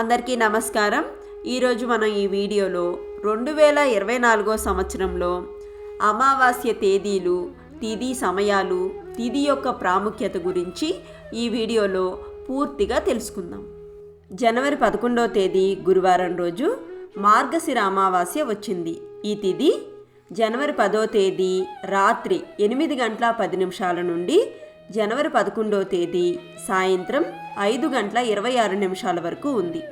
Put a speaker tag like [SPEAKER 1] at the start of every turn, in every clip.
[SPEAKER 1] అందరికీ నమస్కారం. ఈరోజు మనం ఈ వీడియోలో రెండు వేల ఇరవై నాలుగో సంవత్సరంలో అమావాస్య తేదీలు తిది సమయాలు తిది యొక్క ప్రాముఖ్యత గురించి ఈ వీడియోలో పూర్తిగా తెలుసుకుందాం. జనవరి పదకొండవ తేదీ గురువారం రోజు మార్గశిర అమావాస్య వచ్చింది. ఈ తిథి జనవరి పదో తేదీ రాత్రి ఎనిమిది గంటల పది నిమిషాల నుండి జనవరి పదకొండవ తేదీ సాయంత్రం ఐదు గంటల ఇరవై ఆరు నిమిషాల వరకు ఉంది.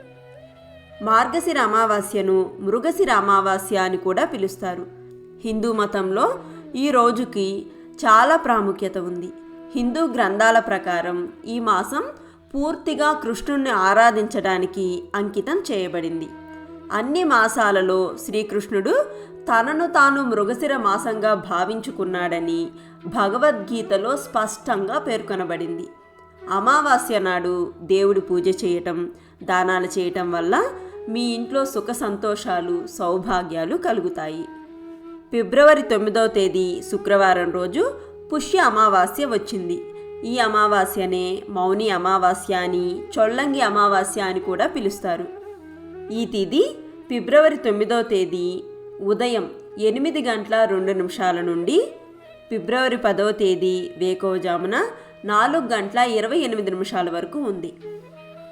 [SPEAKER 1] మార్గశిర అమావాస్యను మృగశిర అమావాస్య అని కూడా పిలుస్తారు. హిందూ మతంలో ఈ రోజుకి చాలా ప్రాముఖ్యత ఉంది. హిందూ గ్రంథాల ప్రకారం ఈ మాసం పూర్తిగా కృష్ణుణ్ణి ఆరాధించడానికి అంకితం చేయబడింది. అన్ని మాసాలలో శ్రీకృష్ణుడు తనను తాను మృగశిర మాసంగా భావించుకున్నాడని భగవద్గీతలో స్పష్టంగా పేర్కొనబడింది. అమావాస్య నాడు దేవుడి పూజ చేయటం దానాలు చేయటం వల్ల మీ ఇంట్లో సుఖ సంతోషాలు సౌభాగ్యాలు కలుగుతాయి. ఫిబ్రవరి తొమ్మిదవ తేదీ శుక్రవారం రోజు పుష్య అమావాస్య వచ్చింది. ఈ అమావాస్యనే మౌని అమావాస్య అని చొల్లంగి అమావాస్య అని కూడా పిలుస్తారు. ఈ తిథి ఫిబ్రవరి తొమ్మిదవ తేదీ ఉదయం ఎనిమిది గంటల రెండు నిమిషాల నుండి ఫిబ్రవరి పదవ తేదీ వేకోజామున నాలుగు గంటల ఇరవై ఎనిమిది నిమిషాల వరకు ఉంది.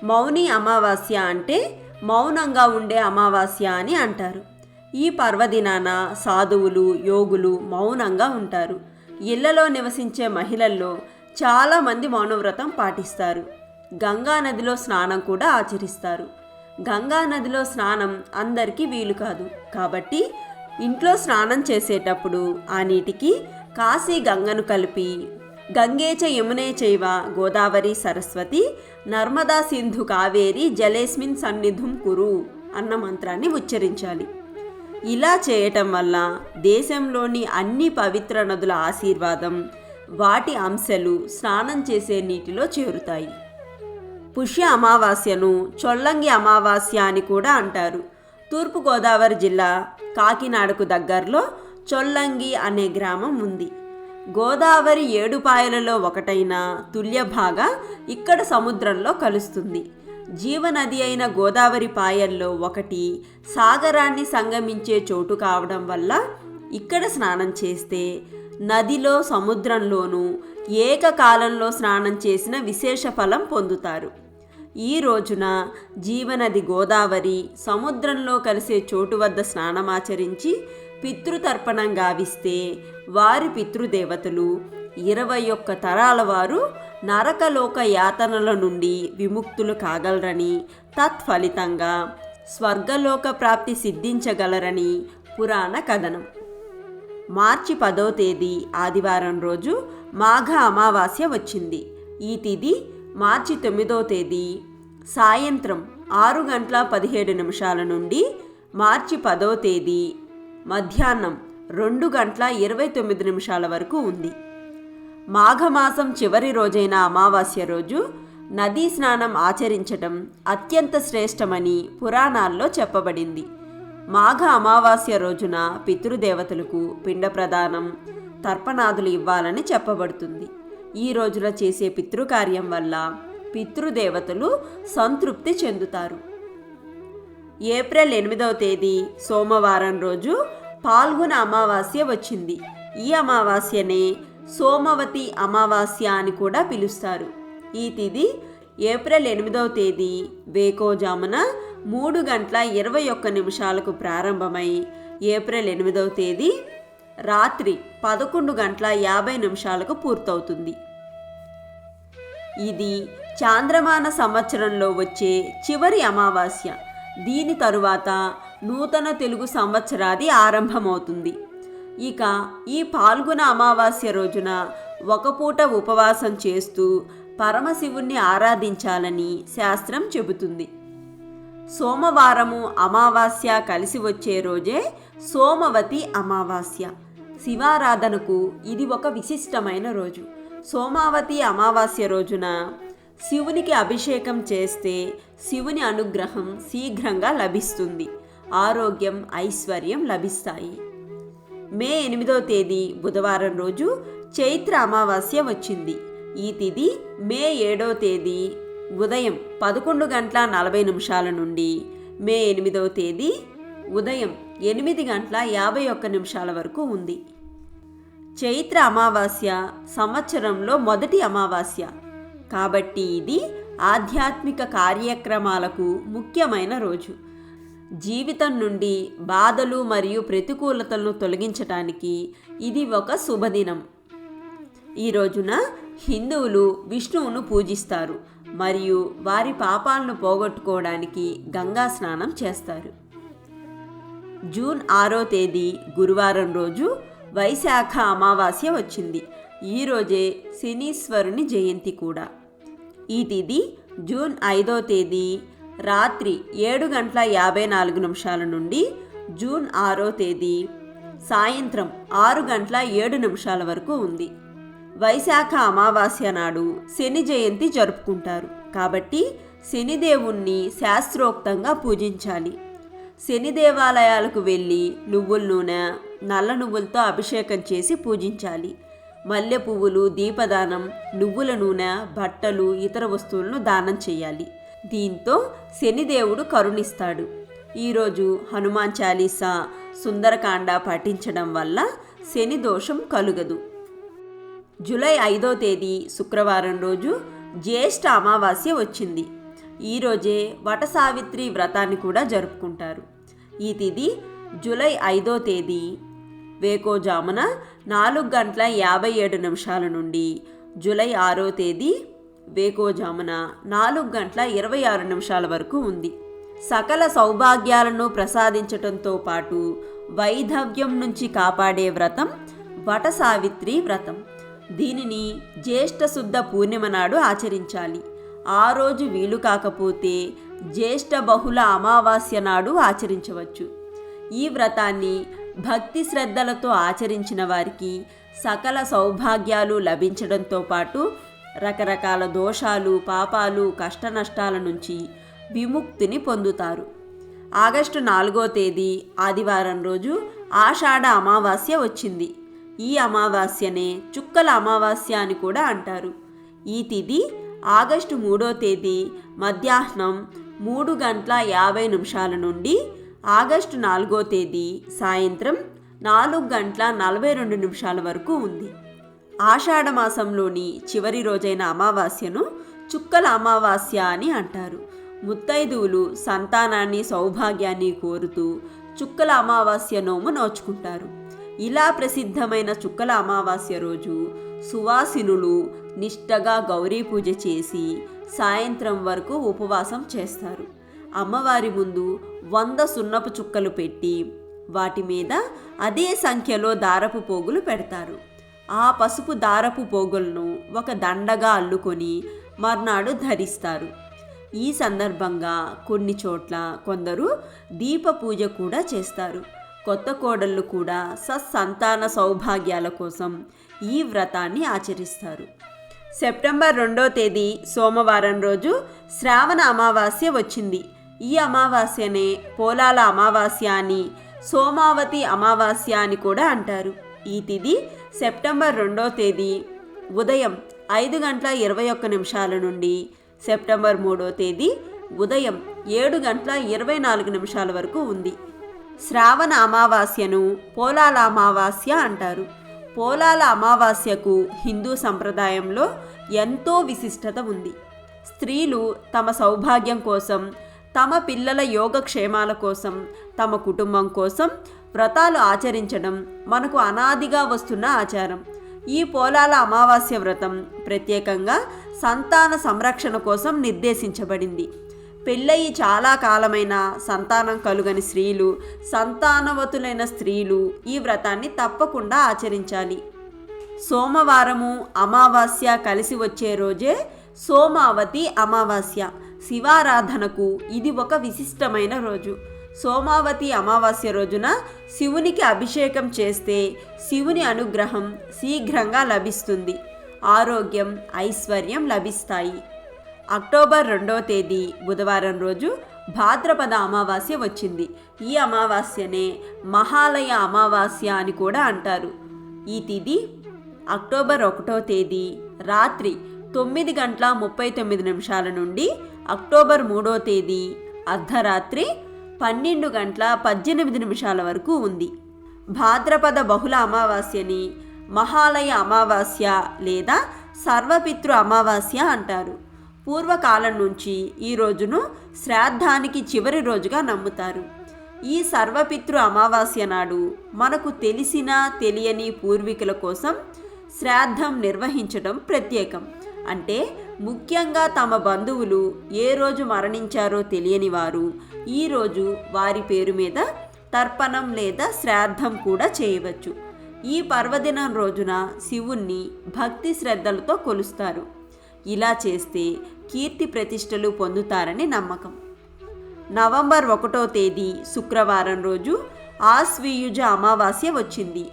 [SPEAKER 1] మౌని అమావాస్య అంటే మౌనంగా ఉండే అమావాస్య అని అంటారు. ఈ పర్వదినాన సాధువులు యోగులు మౌనంగా ఉంటారు. ఇళ్ళలో నివసించే మహిళల్లో చాలామంది మౌనవ్రతం పాటిస్తారు. గంగా నదిలో స్నానం కూడా ఆచరిస్తారు. గంగా నదిలో స్నానం అందరికీ వీలు కాదు. కాబట్టి ఇంట్లో స్నానం చేసేటప్పుడు ఆ నీటికి కాశీ గంగను కలిపి గంగేచ యమునే చైవ గోదావరి సరస్వతి నర్మదా సింధు కావేరి జలేస్మిన్ సన్నిధుం కురు అన్న మంత్రాన్ని ఉచ్చరించాలి. ఇలా చేయటం వల్ల దేశంలోని అన్ని పవిత్ర నదుల ఆశీర్వాదం వాటి అంశలు స్నానం చేసే నీటిలో చేరుతాయి. పుష్య అమావాస్యను చొల్లంగి అమావాస్య అని కూడా అంటారు. తూర్పుగోదావరి జిల్లా కాకినాడకు దగ్గరలో చొల్లంగి అనే గ్రామం ఉంది. గోదావరి ఏడుపాయలలో ఒకటైన తుల్యభాగ ఇక్కడ సముద్రంలో కలుస్తుంది. జీవనది అయిన గోదావరి పాయల్లో ఒకటి సాగరాన్ని సంగమించే చోటు కావడం వల్ల ఇక్కడ స్నానం చేస్తే నదిలో సముద్రంలోనూ ఏకకాలంలో స్నానం చేసిన విశేష ఫలం పొందుతారు. ఈ రోజున జీవనది గోదావరి సముద్రంలో కలిసే చోటు వద్ద స్నానమాచరించి పితృతర్పణం గావిస్తే వారి పితృదేవతలు ఇరవై ఒక్క తరాల వారు నరకలోక యాతనల నుండి విముక్తులు కాగలరని తత్ఫలితంగా స్వర్గలోక ప్రాప్తి సిద్ధించగలరని పురాణ కథనం. మార్చి పదో తేదీ ఆదివారం రోజు మాఘ అమావాస్య వచ్చింది. ఈ తిథి మార్చి తొమ్మిదో తేదీ సాయంత్రం ఆరు గంటల పదిహేడు నిమిషాల నుండి మార్చి పదో తేదీ మధ్యాహ్నం రెండు గంటల ఇరవై తొమ్మిది నిమిషాల వరకు ఉంది. మాఘమాసం చివరి రోజైన అమావాస్య రోజు నదీ స్నానం ఆచరించటం అత్యంత శ్రేష్టమని పురాణాల్లో చెప్పబడింది. మాఘ అమావాస్య రోజున పితృదేవతలకు పిండ ప్రదానం తర్పణాదులు ఇవ్వాలని చెప్పబడుతుంది. ఈ రోజున చేసే పితృకార్యం వల్ల పితృదేవతలు సంతృప్తి చెందుతారు. ఏప్రిల్ ఎనిమిదవ తేదీ సోమవారం రోజు పాల్గొన అమావాస్య వచ్చింది. ఈ అమావాస్యనే సోమవతి అమావాస్య అని కూడా పిలుస్తారు. ఈ తిది ఏప్రిల్ ఎనిమిదవ తేదీ వేకోజామున మూడు గంటల ఇరవై ఒక్క నిమిషాలకు ప్రారంభమై ఏప్రిల్ ఎనిమిదవ తేదీ రాత్రి పదకొండు గంటల యాభై నిమిషాలకు పూర్తవుతుంది. ఇది చాంద్రమాన సంవత్సరంలో వచ్చే చివరి అమావాస్య. దీని తరువాత నూతన తెలుగు సంవత్సరాది ఆరంభమవుతుంది. ఇక ఈ పాల్గొన అమావాస్య రోజున ఒక పూట ఉపవాసం చేస్తూ పరమశివుణ్ణి ఆరాధించాలని శాస్త్రం చెబుతుంది. సోమవారము అమావాస్య కలిసి వచ్చే రోజే సోమవతి అమావాస్య. శివారాధనకు ఇది ఒక విశిష్టమైన రోజు. సోమావతి అమావాస్య రోజున శివునికి అభిషేకం చేస్తే శివుని అనుగ్రహం శీఘ్రంగా లభిస్తుంది. ఆరోగ్యం ఐశ్వర్యం లభిస్తాయి. మే ఎనిమిదో తేదీ బుధవారం రోజు చైత్ర అమావాస్య వచ్చింది. ఈ తిథి మే ఏడో తేదీ ఉదయం పదకొండు గంటల నలభై నిమిషాల నుండి మే ఎనిమిదవ తేదీ ఉదయం ఎనిమిది గంటల యాభై ఒక్క నిమిషాల వరకు ఉంది. చైత్ర అమావాస్య సంవత్సరంలో మొదటి అమావాస్య. కాబట్టి ఇది ఆధ్యాత్మిక కార్యక్రమాలకు ముఖ్యమైన రోజు. జీవితం నుండి బాధలు మరియు ప్రతికూలతలను తొలగించటానికి ఇది ఒక శుభదినం. ఈ రోజున హిందువులు విష్ణువును పూజిస్తారు మరియు వారి పాపాలను పోగొట్టుకోవడానికి గంగా స్నానం చేస్తారు. జూన్ ఆరో తేదీ గురువారం రోజు వైశాఖ అమావాస్య వచ్చింది. ఈరోజే శనీశ్వరుని జయంతి కూడా. ఈ తిథి జూన్ ఐదో తేదీ రాత్రి ఏడు గంటల యాభై నాలుగు నిమిషాల నుండి జూన్ ఆరో తేదీ సాయంత్రం ఆరు గంటల ఏడు నిమిషాల వరకు ఉంది. వైశాఖ అమావాస్య నాడు శని జయంతి జరుపుకుంటారు. కాబట్టి శనిదేవుణ్ణి శాస్త్రోక్తంగా పూజించాలి. శని దేవాలయాలకు వెళ్ళి నువ్వుల నూనె నల్ల నువ్వులతో అభిషేకం చేసి పూజించాలి. మల్లె పువ్వులు దీపదానం నువ్వుల నూనె బట్టలు ఇతర వస్తువులను దానం చేయాలి. దీంతో శనిదేవుడు కరుణిస్తాడు. ఈరోజు హనుమాన్ చాలీసా సుందరకాండ పఠించడం వల్ల శని దోషం కలుగదు. జూలై ఐదో తేదీ శుక్రవారం రోజు జ్యేష్ఠ అమావాస్య వచ్చింది. ఈరోజే వట సావిత్రి వ్రతాన్ని కూడా జరుపుకుంటారు. ఈ తిథి జూలై ఐదో తేదీ వేకోజామున నాలుగు గంటల యాభై ఏడు నిమిషాల నుండి జూలై ఆరో తేదీ వేకోజామున నాలుగు గంటల ఇరవై ఆరు నిమిషాల వరకు ఉంది. సకల సౌభాగ్యాలను ప్రసాదించటంతో పాటు వైధవ్యం నుంచి కాపాడే వ్రతం వట సావిత్రి వ్రతం. దీనిని జ్యేష్ఠ శుద్ధ పూర్ణిమ నాడు ఆచరించాలి. ఆ రోజు వీలు కాకపోతే జ్యేష్ఠ బహుళ అమావాస్య నాడు ఆచరించవచ్చు. ఈ వ్రతాన్ని భక్తి శ్రద్ధలతో ఆచరించిన వారికి సకల సౌభాగ్యాలు లభించడంతో పాటు రకరకాల దోషాలు పాపాలు కష్టనష్టాల నుంచి విముక్తిని పొందుతారు. ఆగస్టు నాలుగో తేదీ ఆదివారం రోజు ఆషాఢ అమావాస్య వచ్చింది. ఈ అమావాస్యనే చుక్కల అమావాస్య అని కూడా అంటారు. ఈ తిథి ఆగస్టు మూడో తేదీ మధ్యాహ్నం మూడు గంటల యాభై నిమిషాల నుండి ఆగస్టు నాలుగో తేదీ సాయంత్రం నాలుగు గంటల నలభై రెండు నిమిషాల వరకు ఉంది. ఆషాఢమాసంలోని చివరి రోజైన అమావాస్యను చుక్కల అమావాస్య అని అంటారు. ముత్తైదువులు సంతానాన్ని సౌభాగ్యాన్ని కోరుతూ చుక్కల అమావాస్య నోము నోచుకుంటారు. ఇలా ప్రసిద్ధమైన చుక్కల అమావాస్య రోజు సువాసినులు నిష్టగా గౌరీ పూజ చేసి సాయంత్రం వరకు ఉపవాసం చేస్తారు. అమ్మవారి ముందు వంద సున్నపు చుక్కలు పెట్టి వాటి మీద అదే సంఖ్యలో దారపు పోగులు పెడతారు. ఆ పసుపు దారపు పోగులను ఒక దండగా అల్లుకొని మర్నాడు ధరిస్తారు. ఈ సందర్భంగా కొన్ని చోట్ల కొందరు దీప పూజ కూడా చేస్తారు. కొత్త కోడళ్ళు కూడా సత్సంతాన సౌభాగ్యాల కోసం ఈ వ్రతాన్ని ఆచరిస్తారు. సెప్టెంబర్ రెండో తేదీ సోమవారం రోజు శ్రావణ అమావాస్య వచ్చింది. ఈ అమావాస్యనే పోలాల అమావాస్య అని సోమావతి అమావాస్య అని కూడా అంటారు. ఈ తిది సెప్టెంబర్ రెండో తేదీ ఉదయం ఐదు గంటల ఇరవై ఒక్క నిమిషాల నుండి సెప్టెంబర్ మూడో తేదీ ఉదయం ఏడు గంటల ఇరవై నాలుగు నిమిషాల వరకు ఉంది. శ్రావణ అమావాస్యను పోలాల అమావాస్య అంటారు. పోలాల అమావాస్యకు హిందూ సంప్రదాయంలో ఎంతో విశిష్టత ఉంది. స్త్రీలు తమ సౌభాగ్యం కోసం తమ పిల్లల యోగక్షేమాల కోసం తమ కుటుంబం కోసం వ్రతాలు ఆచరించడం మనకు అనాదిగా వస్తున్న ఆచారం. ఈ పోలాల అమావాస్య వ్రతం ప్రత్యేకంగా సంతాన సంరక్షణ కోసం నిర్దేశించబడింది. పెళ్ళయి చాలా కాలమైన సంతానం కలుగని స్త్రీలు సంతానవతులైన స్త్రీలు ఈ వ్రతాన్ని తప్పకుండా ఆచరించాలి. సోమవారము అమావాస్య కలిసి వచ్చే రోజే సోమావతి అమావాస్య. శివారాధనకు ఇది ఒక విశిష్టమైన రోజు. సోమావతి అమావాస్య రోజున శివునికి అభిషేకం చేస్తే శివుని అనుగ్రహం శీఘ్రంగా లభిస్తుంది. ఆరోగ్యం ఐశ్వర్యం లభిస్తాయి. అక్టోబర్ రెండో తేదీ బుధవారం రోజు భాద్రపద అమావాస్య వచ్చింది. ఈ అమావాస్యనే మహాలయ అమావాస్య అని కూడా అంటారు. ఈ తిథి అక్టోబర్ ఒకటో తేదీ రాత్రి తొమ్మిది గంటల ముప్పై తొమ్మిది నిమిషాల నుండి అక్టోబర్ మూడో తేదీ అర్ధరాత్రి పన్నెండు గంటల పద్దెనిమిది నిమిషాల వరకు ఉంది. భాద్రపద బహుళ అమావాస్యని మహాలయ అమావాస్య లేదా సర్వపితృ అమావాస్య అంటారు. పూర్వకాలం నుంచి ఈ రోజును శ్రాద్ధానికి చివరి రోజుగా నమ్ముతారు. ఈ సర్వపితృ అమావాస్య నాడు మనకు తెలిసిన తెలియని పూర్వీకుల కోసం శ్రాద్ధం నిర్వహించడం ప్రత్యేకం. అంటే ముఖ్యంగా తమ బంధువులు ఏ రోజు మరణించారో తెలియని వారు. ఈరోజు వారి పేరు మీద తర్పణం లేదా శ్రాద్ధం కూడా చేయవచ్చు. ఈ పర్వదినం రోజున శివుణ్ణి భక్తి శ్రద్ధలతో కొలుస్తారు. ఇలా చేస్తే కీర్తి ప్రతిష్టలు పొందుతారని నమ్మకం. నవంబర్ ఒకటో తేదీ శుక్రవారం రోజు ఆశ్వీయుజ అమావాస్య వచ్చింది.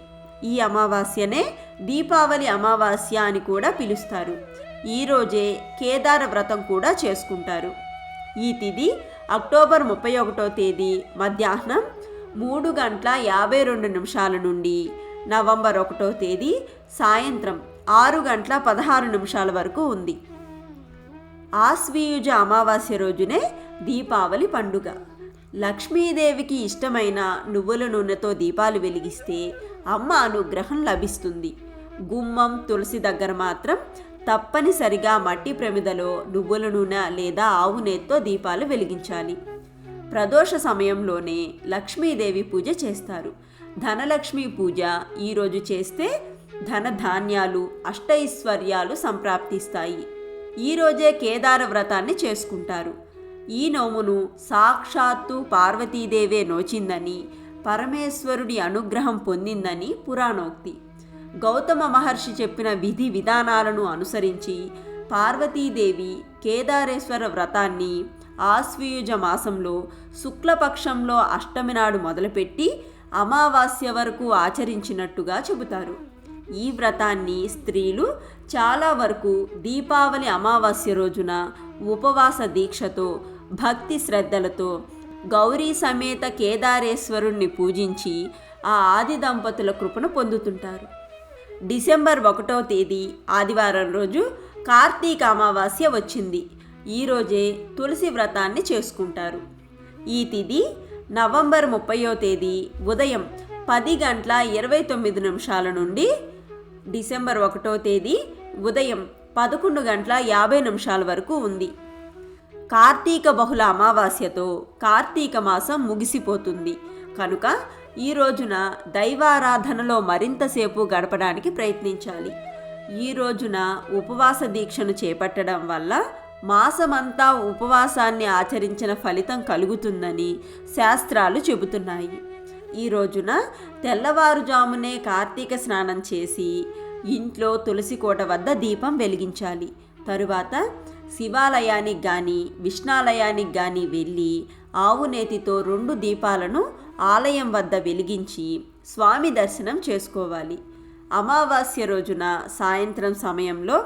[SPEAKER 1] ఈ అమావాస్యనే దీపావళి అమావాస్య అని కూడా పిలుస్తారు. ఈరోజే కేదార వ్రతం కూడా చేసుకుంటారు. ఈ తిది అక్టోబర్ ముప్పై ఒకటో తేదీ మధ్యాహ్నం మూడు గంటల యాభై రెండు నిమిషాల నుండి నవంబర్ ఒకటో తేదీ సాయంత్రం ఆరు గంటల పదహారు నిమిషాల వరకు ఉంది. ఆశ్వీయుజ అమావాస్య రోజునే దీపావళి పండుగ. లక్ష్మీదేవికి ఇష్టమైన నువ్వుల నూనెతో దీపాలు వెలిగిస్తే అమ్మ అనుగ్రహం లభిస్తుంది. గుమ్మం తులసి దగ్గర మాత్రం తప్పనిసరిగా మట్టి ప్రమిదలో నువ్వుల నూనె లేదా ఆవు నేతితో దీపాలు వెలిగించాలి. ప్రదోష సమయంలోనే లక్ష్మీదేవి పూజ చేస్తారు. ధనలక్ష్మి పూజ ఈరోజు చేస్తే ధన ధాన్యాలు అష్టైశ్వర్యాలు సంప్రాప్తిస్తాయి. ఈరోజే కేదార వ్రతాన్ని చేసుకుంటారు. ఈ నోమును సాక్షాత్తు పార్వతీదేవే నోచిందని పరమేశ్వరుడి అనుగ్రహం పొందిందని పురాణోక్తి. గౌతమ మహర్షి చెప్పిన విధి విధానాలను అనుసరించి పార్వతీదేవి కేదారేశ్వర వ్రతాన్ని ఆశ్వయుజ మాసంలో శుక్లపక్షంలో అష్టమి నాడు మొదలుపెట్టి అమావాస్య వరకు ఆచరించినట్టుగా చెబుతారు. ఈ వ్రతాన్ని స్త్రీలు చాలా వరకు దీపావళి అమావాస్య రోజున ఉపవాస దీక్షతో భక్తి శ్రద్ధలతో గౌరీ సమేత కేదారేశ్వరుణ్ణి పూజించి ఆ ఆది దంపతుల కృపను పొందుతుంటారు. డిసెంబర్ ఒకటో తేదీ ఆదివారం రోజు కార్తీక అమావాస్య వచ్చింది. ఈరోజే తులసి వ్రతాన్ని చేసుకుంటారు. ఈ తిథి నవంబర్ ముప్పయో తేదీ ఉదయం పది గంటల ఇరవై తొమ్మిది నిమిషాల నుండి డిసెంబర్ ఒకటో తేదీ ఉదయం పదకొండు గంటల యాభై నిమిషాల వరకు ఉంది. కార్తీక బహుళ అమావాస్యతో కార్తీక మాసం ముగిసిపోతుంది. కనుక ఈ రోజున దైవారాధనలో మరింతసేపు గడపడానికి ప్రయత్నించాలి. ఈ రోజున ఉపవాస దీక్షను చేపట్టడం వల్ల మాసమంతా ఉపవాసాన్ని ఆచరించిన ఫలితం కలుగుతుందని శాస్త్రాలు చెబుతున్నాయి. ఈ రోజున తెల్లవారుజామునే కార్తీక స్నానం చేసి ఇంట్లో తులసి కోట వద్ద దీపం వెలిగించాలి. తరువాత శివాలయానికి కానీ విష్ణాలయానికి కానీ వెళ్ళి ఆవునేతితో రెండు దీపాలను ఆలయం వద్ద వెలిగించి స్వామి దర్శనం చేసుకోవాలి. అమావాస్య రోజున సాయంత్రం సమయంలో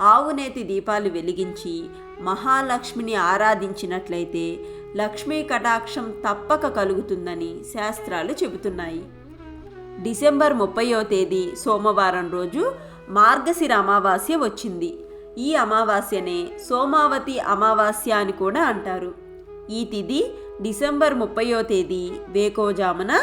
[SPEAKER 1] ఆవునేతి దీపాలు వెలిగించి మహాలక్ష్మిని ఆరాధించినట్లయితే లక్ష్మీ కటాక్షం తప్పక కలుగుతుందని శాస్త్రాలు చెబుతున్నాయి. డిసెంబర్ ముప్పయో తేదీ సోమవారం రోజు మార్గశిర అమావాస్య వచ్చింది. ఈ అమావాస్యనే సోమావతి అమావాస్య అని కూడా అంటారు. ఈ తిథి డిసెంబర్ ముప్పయో తేదీ వేకోజామున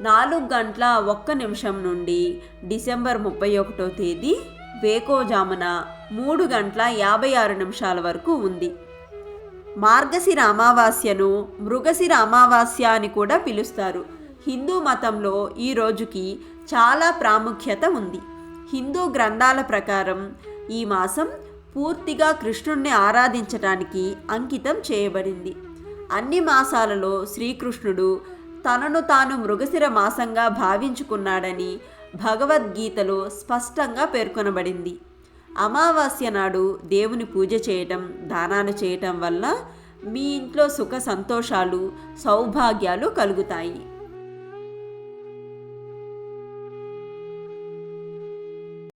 [SPEAKER 1] నాలుగు గంటల ఒక్క నిమిషం నుండి డిసెంబర్ ముప్పై ఒకటో తేదీ వేకోజామున మూడు గంటల యాభై ఆరు నిమిషాల వరకు ఉంది. మార్గశిర అమావాస్యను మృగశిర అమావాస్య అని కూడా పిలుస్తారు. హిందూ మతంలో ఈ రోజుకి చాలా ప్రాముఖ్యత ఉంది. హిందూ గ్రంథాల ప్రకారం ఈ మాసం పూర్తిగా కృష్ణుణ్ణి ఆరాధించటానికి అంకితం చేయబడింది. అన్ని మాసాలలో శ్రీకృష్ణుడు తనను తాను మృగశిర మాసంగా భావించుకున్నాడని భగవద్గీతలో స్పష్టంగా పేర్కొనబడింది. అమావాస్య నాడు దేవుని పూజ చేయటం దానాలు చేయటం వల్ల మీ ఇంట్లో సుఖ సంతోషాలు సౌభాగ్యాలు కలుగుతాయి.